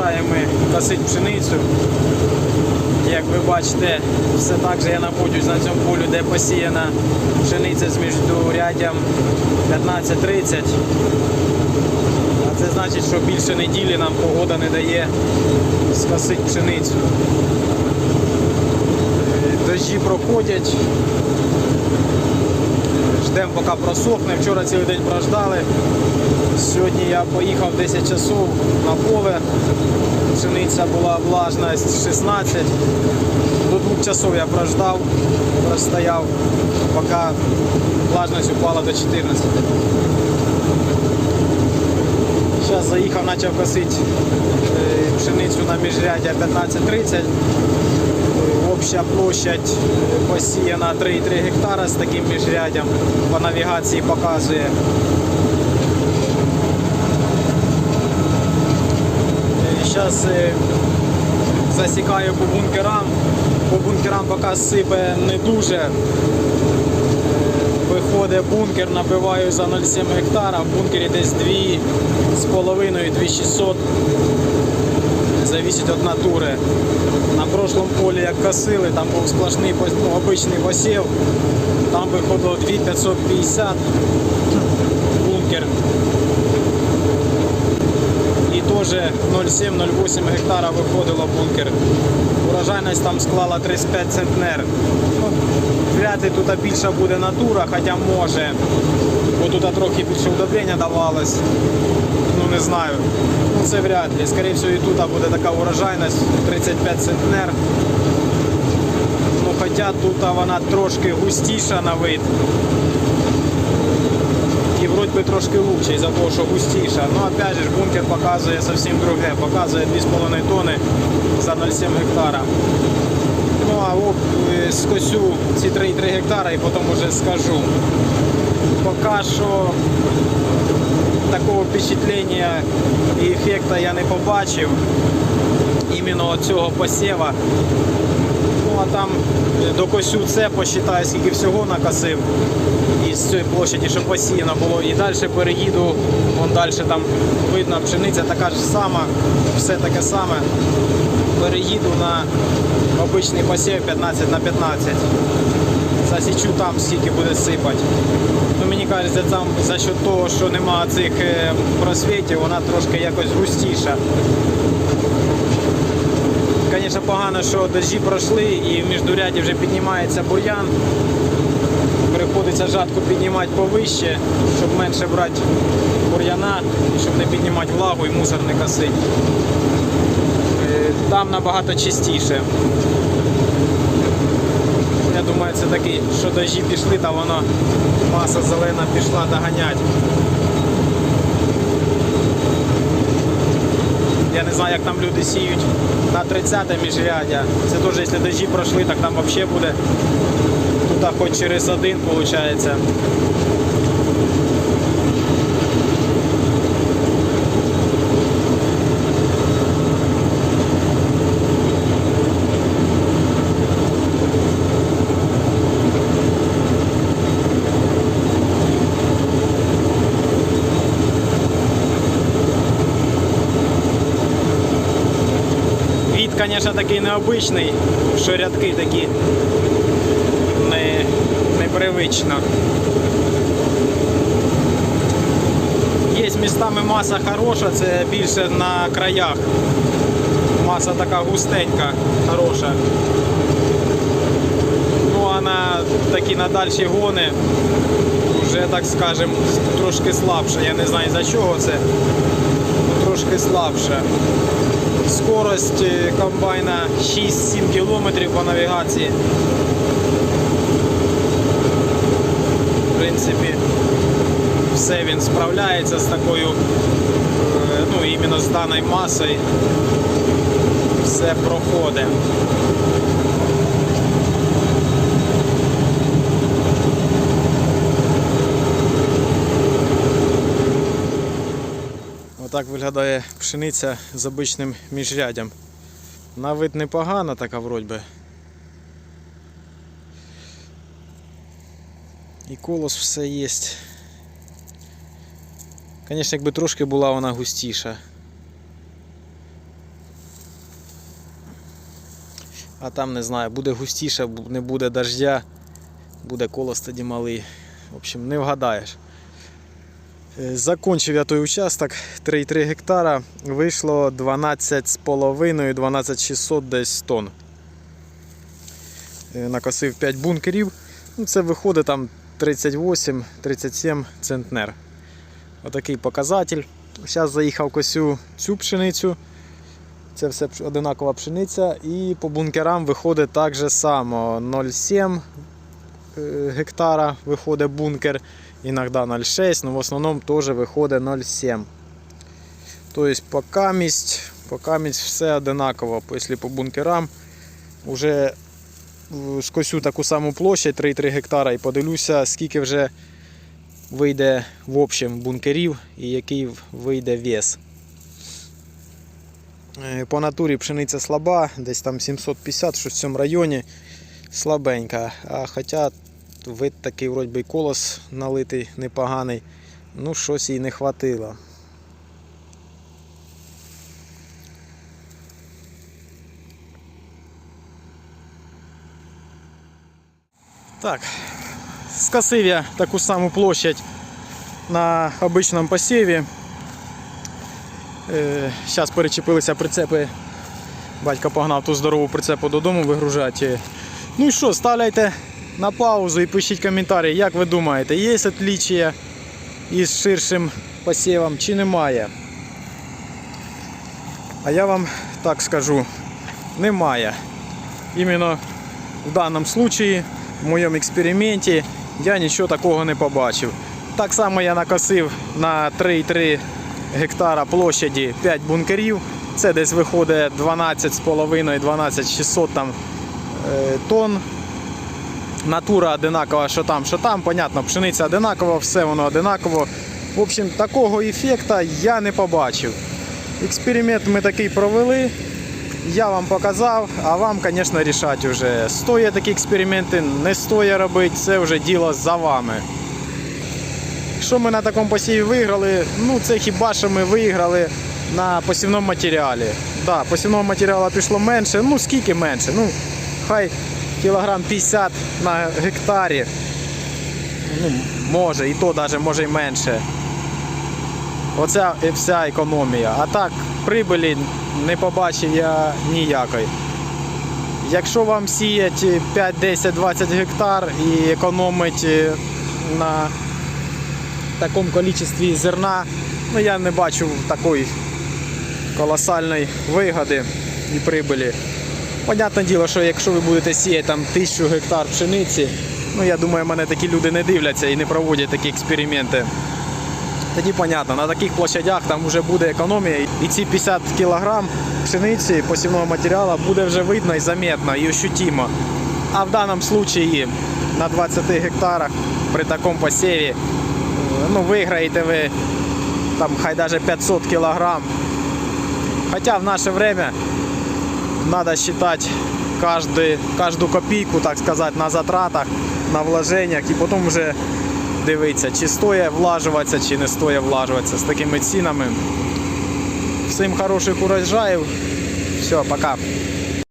Продовжуємо ми косити пшеницю. Як ви бачите, все так же я знаходжусь на цьому полі, де посіяна пшениця з міждуряддям 15-30. А це значить, що більше неділі нам погода не дає скосити пшеницю. Е, Дощі проходять. Ждемо, поки просохне. Вчора цілий день прождали. Сьогодні я поїхав 10 часов на поле. Пшениця була влажність 16. До 2 часов я прождав, простояв, поки влажність упала до 14. Зараз заїхав, почав косити е, пшеницю на міжряддя 15-30. Е, Обща площадь е, посіяна 3,3 гектара з таким міжряддям. По навігації показує. Зараз засікаю по бункерам. По бункерам поки сипе не дуже. Е, Виходить бункер, набиваю за 0,7 гектара, в бункері десь 2,5-2600. Зависить від натури. На прошлом полі як косили, там був сплошний ну, обичний посів, там виходило 2550 бункер. І 0,7-0,8 гектара виходило бункер. Урожайність там склала 35 центнер. Ну, вряд ли тут більша буде натура, хоча може. Бо тут трохи більше удобрення давалось. Ну не знаю. Ну це вряд ли. Скоріше всього і тут буде така урожайність 35 центнер. Ну хоча тут вона трошки густіша на вид. Вроді би трошки лучше із-за того, що густіша. Ну опять же бункер показує зовсім друге. Показує 2,5 тонни за 0,7 гектара. Ну а от е, скосю ці 3,3 гектара і потім вже скажу. Поки що такого впечатлення і ефекту я не побачив. Іменно цього посєва. Ну а там е, докосю це, посчитаю, скільки всього накосив із цієї площаді, що посіяно було. І далі переїду, вон далі там видно пшениця така ж сама, все таке саме. Переїду на обичний посів 15 на 15. Засічу там, скільки буде сипати. Ну, мені кажеться, там за счет того, що нема цих е, просвітів, вона трошки якось густіша. Звісно, погано, що дощі пройшли і в міждуряді вже піднімається бур'ян. Приходиться жатку піднімати повище, щоб менше брати бур'яна, щоб не піднімати влагу і мусор не косити. Там набагато чистіше. Я думаю, це такий, що дощі пішли, та воно маса зелена пішла доганять. Я не знаю, як там люди сіють на 30 міжряддя. Це теж, якщо дожі пройшли, так там взагалі буде. Тут хоч через один виходить. Звісно, такий необичний, що рядки такі не, непривично. Є містами маса хороша, це більше на краях. Маса така густенька, хороша. Ну а на такі на дальші гони вже так скажем трошки слабше. Я не знаю за чого це. Трошки слабше. Скорость комбайна 6-7 км по навігації. В принципі, все він справляється з такою, е, ну, іменно з даною масою. Все проходить. Отак виглядає пшениця з обичним міжрядям. На вид непогана така вроді. І колос все є. Звісно, якби трошки була вона густіша. А там не знаю, буде густіше, не буде дождя, буде колос тоді малий. В общем, не вгадаєш. Е, Закончив я той участок 3,3 гектара. Вийшло 12,5 12600 десь тонн. Е, Накосив 5 бункерів. Ну, Це виходить там 38-37 центнер. Отакий показатель. Зараз заїхав косю цю пшеницю. Це все одинакова пшениця. І по бункерам виходить так же само. 0,7 е, гектара виходить бункер, іноді 0,6, але в основному теж виходить 0,7. Тобто поки місць, поки місць все одинаково. Якщо по бункерам вже в- скосю таку саму площадь 3,3 гектара і подивлюся, скільки вже вийде в общем бункерів і який вийде вес. Е, По натурі пшениця слаба, десь там 750, щось в цьому районі слабенька. А хоча вид такий вроді колос налитий непоганий, ну щось їй не хватило. Так, скосив я таку саму площадь на обичному посіві. Зараз перечепилися прицепи. Батько погнав ту здорову прицепу додому вигружати. Ну і що, ставляйте на паузу і пишіть коментарі, як ви думаєте, є отличия із ширшим посівом чи немає. А я вам так скажу, немає. Іменно в даному случаї, в моєму експерименті, я нічого такого не побачив. Так само я накосив на 3,3 гектара площаді 5 бункерів. Це десь виходить 12,5-12,600 е, тонн. Натура одинакова, що там, що там. Понятно, пшениця одинакова, все воно одинаково. В общем, такого ефекту я не побачив. Експеримент ми такий провели. Я вам показав, а вам, звісно, рішати вже. Стоять такі експерименти, не стоїть робити, це вже діло за вами. Що ми на такому посіві виграли? Ну, це хіба що ми виграли на посівному матеріалі. Да, посівного матеріалу пішло менше. Ну скільки менше? Ну, хай кілограм 50 на гектарі. Ну, може, і то навіть може і менше. Оця вся економія. А так, прибилі не побачив я ніякої. Якщо вам сіять 5, 10, 20 гектар і економить е, на такому кількості зерна, ну я не бачу такої колосальної вигоди і прибилі. Понятне діло, що якщо ви будете сіяти там тисячу гектар пшениці, ну я думаю, мене такі люди не дивляться і не проводять такі експерименти. Тоді понятно, на таких площадях там вже буде економія, і ці 50 кг пшениці посівного матеріалу буде вже видно і заметно, і ощутимо. А в даному випадку на 20 гектарах при такому посіві е, ну, виграєте ви там хай навіть 500 кг. Хоча в наше время надо считать каждый, каждую копійку, так сказать, на затратах, на вложениях і потім вже дивитися, чи стоїть влажуватися, чи не стоїть влажуватися з такими цінами. Всім хороших урожаїв. Все, пока.